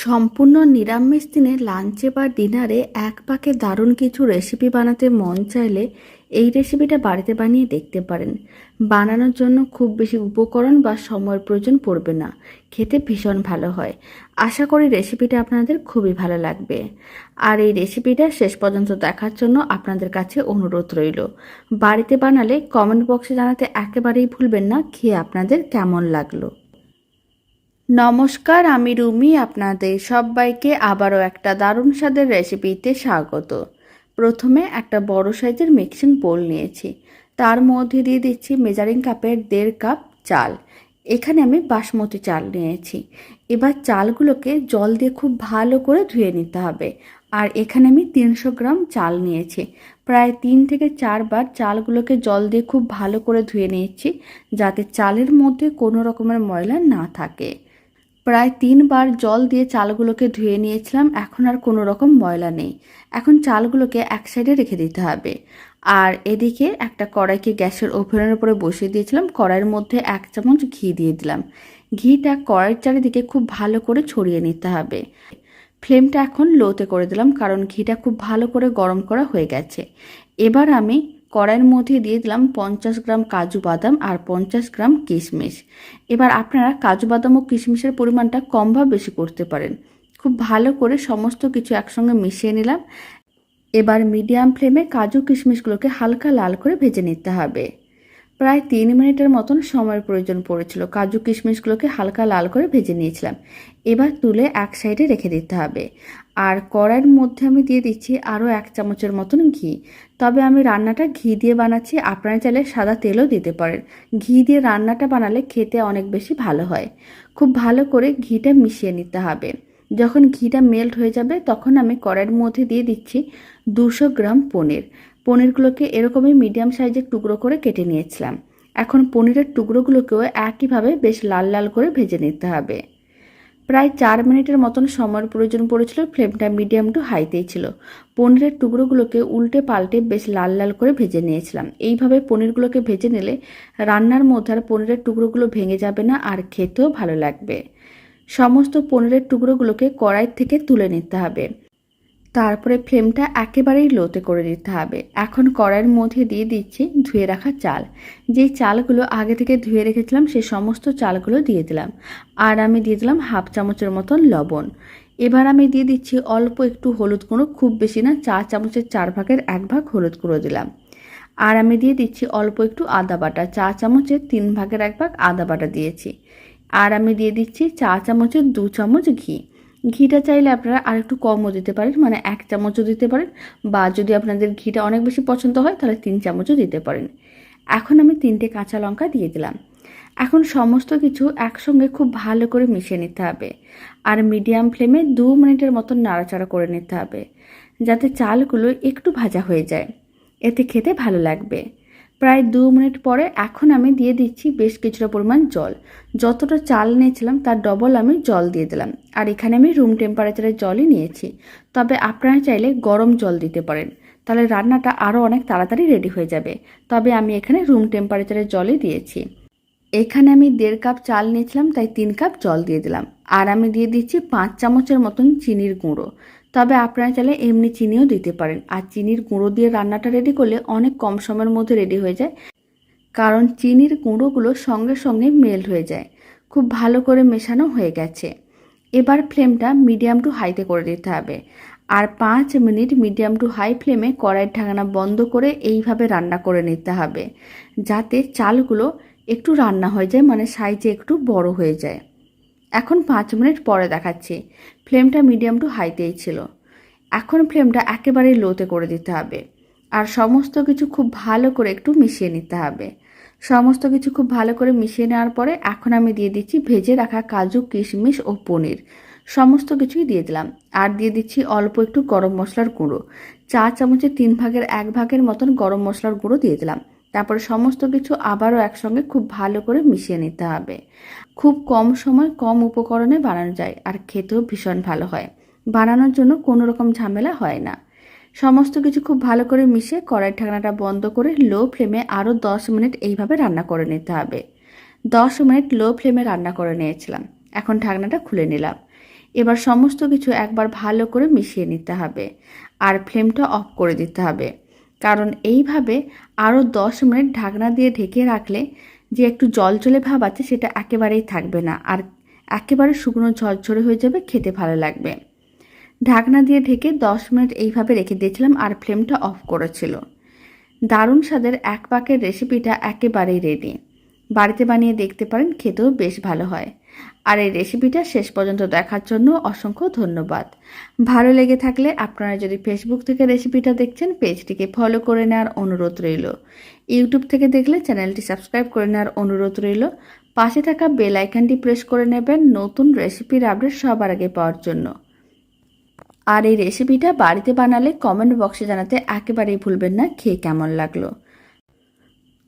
সম্পূর্ণ নিরামিষ দিনে লাঞ্চে বা ডিনারে এক পাকে দারুণ কিছু রেসিপি বানাতে মন চাইলে এই রেসিপিটা বাড়িতে বানিয়ে দেখতে পারেন। বানানোর জন্য খুব বেশি উপকরণ বা সময়ের প্রয়োজন পড়বে না। খেতে ভীষণ ভালো হয়। আশা করি রেসিপিটা আপনাদের খুবই ভালো লাগবে। আর এই রেসিপিটা শেষ পর্যন্ত দেখার জন্য আপনাদের কাছে অনুরোধ রইল। বাড়িতে বানালে কমেন্ট বক্সে জানাতে একেবারেই ভুলবেন না। খেয়ে আপনাদের কেমন লাগল? নমস্কার, আমি রুমি আপনাদের সবাইকে আবারও একটা দারুণ স্বাদের রেসিপিতে স্বাগত। প্রথমে একটা বড় সাইজের মিক্সিং বোল নিয়েছি। তার মধ্যে দিয়ে দিচ্ছি মেজারিং কাপের দেড় কাপ চাল। এখানে আমি বাসমতি চাল নিয়েছি। এবার চালগুলোকে জল দিয়ে খুব ভালো করে ধুয়ে নিতে হবে। আর এখানে আমি তিনশো গ্রাম চাল নিয়েছি। প্রায় তিন থেকে চারবার চালগুলোকে জল দিয়ে খুব ভালো করে ধুয়ে নিয়েছি, যাতে চালের মধ্যে কোনো রকমের ময়লা না থাকে। প্রায় তিনবার জল দিয়ে চালগুলোকে ধুয়ে নিয়েছিলাম, এখন আর কোনো রকম ময়লা নেই। এখন চালগুলোকে এক সাইডে রেখে দিতে হবে। আর এদিকে একটা কড়াইকে গ্যাসের ওভেনের উপরে বসিয়ে দিয়েছিলাম, কড়াইয়ের মধ্যে এক চামচ ঘি দিয়ে দিলাম। ঘিটা কড়াইয়ের চারিদিকে খুব ভালো করে ছড়িয়ে নিতে হবে। ফ্লেমটা এখন লোতে করে দিলাম, কারণ ঘিটা খুব ভালো করে গরম করা হয়ে গেছে। এবার আমি কড়াইয়ের মধ্যে দিয়ে দিলাম পঞ্চাশ গ্রাম কাজু বাদাম আর পঞ্চাশ গ্রাম কিশমিশ। এবার আপনারা কাজু বাদাম ও কিশমিশের পরিমাণটা কম বা বেশি করতে পারেন। খুব ভালো করে সমস্ত কিছু একসঙ্গে মিশিয়ে নিলাম। এবার মিডিয়াম ফ্লেমে কাজু কিশমিশগুলোকে হালকা লাল করে ভেজে নিতে হবে। প্রায় তিন মিনিটের মতন সময়ের প্রয়োজন পড়েছিল। কাজু কিশমিশগুলোকে হালকা লাল করে ভেজে নিয়েছিলাম। এবার তুলে এক সাইডে রেখে দিতে হবে। আর কড়াইয়ের মধ্যে আমি দিয়ে দিচ্ছি আরও এক চামচের মতন ঘি। তবে আমি রান্নাটা ঘি দিয়ে বানাচ্ছি, আপনারা চাইলে সাদা তেলও দিতে পারেন। ঘি দিয়ে রান্নাটা বানালে খেতে অনেক বেশি ভালো হয়। খুব ভালো করে ঘিটা মিশিয়ে নিতে হবে। যখন ঘিটা মেল্ট হয়ে যাবে, তখন আমি কড়াইয়ের মধ্যে দিয়ে দিচ্ছি দুশো গ্রাম পনির। পনিরগুলোকে এরকমই মিডিয়াম সাইজের টুকরো করে কেটে নিয়েছিলাম। এখন পনিরের টুকরোগুলোকেও একইভাবে বেশ লাল লাল করে ভেজে নিতে হবে। প্রায় চার মিনিটের মতন সময়ের প্রয়োজন পড়েছিল, ফ্লেমটা মিডিয়াম টু হাইতেই ছিল। পনিরের টুকরোগুলোকে উল্টে পাল্টে বেশ লাল লাল করে ভেজে নিয়েছিলাম। এইভাবে পনিরগুলোকে ভেজে নিলে রান্নার মধ্যে আর পনিরের টুকরোগুলো ভেঙে যাবে না আর খেতেও ভালো লাগবে। সমস্ত পনিরের টুকরোগুলোকে কড়াই থেকে তুলে নিতে হবে। তারপরে ফ্লেমটা একেবারেই লোতে করে দিতে হবে। এখন কড়াইয়ের মধ্যে দিয়ে দিচ্ছি ধুয়ে রাখা চাল। যেই চালগুলো আগে থেকে ধুয়ে রেখেছিলাম সে সমস্ত চালগুলো দিয়ে দিলাম। আর আমি দিয়ে দিলাম হাফ চামচের মতন লবণ। এবার আমি দিয়ে দিচ্ছি অল্প একটু হলুদ গুঁড়ো, খুব বেশি না চা চামচের চার ভাগের এক ভাগ হলুদ গুঁড়ো দিলাম। আর আমি দিয়ে দিচ্ছি অল্প একটু আদা বাটা চা চামচের তিন ভাগের এক ভাগ আদা বাটা দিয়েছি। আর আমি দিয়ে দিচ্ছি চা চামচের দু চামচ ঘি। ঘিটা চাইলে আপনারা আর একটু কমও দিতে পারেন মানে এক চামচও দিতে পারেন বা যদি আপনাদের ঘিটা অনেক বেশি পছন্দ হয় তাহলে তিন চামচও দিতে পারেন। এখন আমি তিনটে কাঁচা লঙ্কা দিয়ে দিলাম। এখন সমস্ত কিছু একসঙ্গে খুব ভালো করে মিশিয়ে নিতে হবে আর মিডিয়াম ফ্লেমে দু মিনিটের মতন নাড়াচাড়া করে নিতে হবে যাতে চালগুলো একটু ভাজা হয়ে যায়। এতে খেতে ভালো লাগবে। প্রায় দু মিনিট পরে এখন আমি দিয়ে দিচ্ছি বেশ কিছুটা পরিমাণ জল। যতটা চাল নিয়েছিলাম, তার ডবল আমি জল দিয়ে দিলাম। আর এখানে আমি রুম টেম্পারেচারের জলই নিয়েছি। তবে আপনারা চাইলে গরম জল দিতে পারেন। তাহলে রান্নাটা আরও অনেক তাড়াতাড়ি রেডি হয়ে যাবে। তবে আমি এখানে রুম টেম্পারেচারের জলই দিয়েছি। এখানে আমি দেড় কাপ চাল নিয়েছিলাম, তাই তিন কাপ জল দিয়ে দিলাম। আর আমি দিয়ে দিচ্ছি পাঁচ চামচের মতন চিনির গুঁড়ো। তবে আপনারা চাইলে এমনি চিনিও দিতে পারেন। আর চিনির গুঁড়ো দিয়ে রান্নাটা রেডি করলে অনেক কম সময়ের মধ্যে রেডি হয়ে যায়। কারণ চিনির গুঁড়োগুলো সঙ্গে সঙ্গে মেল্ট হয়ে যায়। খুব ভালো করে মেশানো হয়ে গেছে। এবার ফ্লেমটা মিডিয়াম টু হাইতে করে দিতে হবে। আর পাঁচ মিনিট মিডিয়াম টু হাই ফ্লেমে কড়াইয়ের ঢাকনা বন্ধ করে এইভাবে রান্না করে নিতে হবে। যাতে চালগুলো একটু রান্না হয়ে যায় মানে সাইজে একটু বড় হয়ে যায়। এখন পাঁচ মিনিট পরে দেখাচ্ছি। ফ্লেমটা মিডিয়াম টু হাইতেই ছিল। এখন ফ্লেমটা একেবারেই লোতে করে দিতে হবে। আর সমস্ত কিছু খুব ভালো করে একটু মিশিয়ে নিতে হবে। সমস্ত কিছু খুব ভালো করে মিশিয়ে নেওয়ার পরে এখন আমি দিয়ে দিচ্ছি ভেজে রাখা কাজু, কিশমিশ ও পনির। সমস্ত কিছুই দিয়ে দিলাম। আর দিয়ে দিচ্ছি অল্প একটু গরম মশলার গুঁড়ো। চা চামচের তিন ভাগের এক ভাগের মতন গরম মশলার গুঁড়ো দিয়ে দিলাম। তারপরে সমস্ত কিছু আবারও একসঙ্গে খুব ভালো করে মিশিয়ে নিতে হবে। খুব কম সময় কম উপকরণে বানানো যায় আর খেতেও ভীষণ ভালো হয়। বানানোর জন্য কোনো রকম ঝামেলা হয় না। সমস্ত কিছু খুব ভালো করে মিশিয়ে কড়াই ঢাকনাটা বন্ধ করে লো ফ্লেমে আরও দশ মিনিট এইভাবে রান্না করে নিতে হবে। দশ মিনিট লো ফ্লেমে রান্না করে নিয়েছিলাম। এখন ঢাকনাটা খুলে নিলাম। এবার সমস্ত কিছু একবার ভালো করে মিশিয়ে নিতে হবে। আর ফ্লেমটা অফ করে দিতে হবে। কারণ এইভাবে আরও দশ মিনিট ঢাকনা দিয়ে ঢেকে রাখলে যে একটু জলজলে ভাব আছে, সেটা একেবারেই থাকবে না। আর একেবারে শুকনো ঝরঝরে হয়ে যাবে, খেতে ভালো লাগবে। ঢাকনা দিয়ে ঢেকে দশ মিনিট এইভাবে রেখে দিয়েছিলাম আর ফ্লেমটা অফ করেছিল। দারুণ স্বাদের এক পাকের রেসিপিটা একেবারেই রেডি বাড়িতে বানিয়ে দেখতে পারেন, খেতেও বেশ ভালো হয়। আর এই রেসিপিটা শেষ পর্যন্ত দেখার জন্য অসংখ্য ধন্যবাদ। ভালো লেগে থাকলে আপনারা যদি ফেসবুক থেকে রেসিপিটা দেখছেন পেজটিকে ফলো করে নেওয়ার অনুরোধ রইল। ইউটিউব থেকে দেখলে চ্যানেলটি সাবস্ক্রাইব করে নেওয়ার অনুরোধ রইল। পাশে থাকা বেল আইকনটি প্রেস করে নেবেন নতুন রেসিপির আপডেট সবার আগে পাওয়ার জন্য। আর এই রেসিপিটা বাড়িতে বানালে কমেন্ট বক্সে জানাতে একেবারেই ভুলবেন না, খেয়ে কেমন লাগল?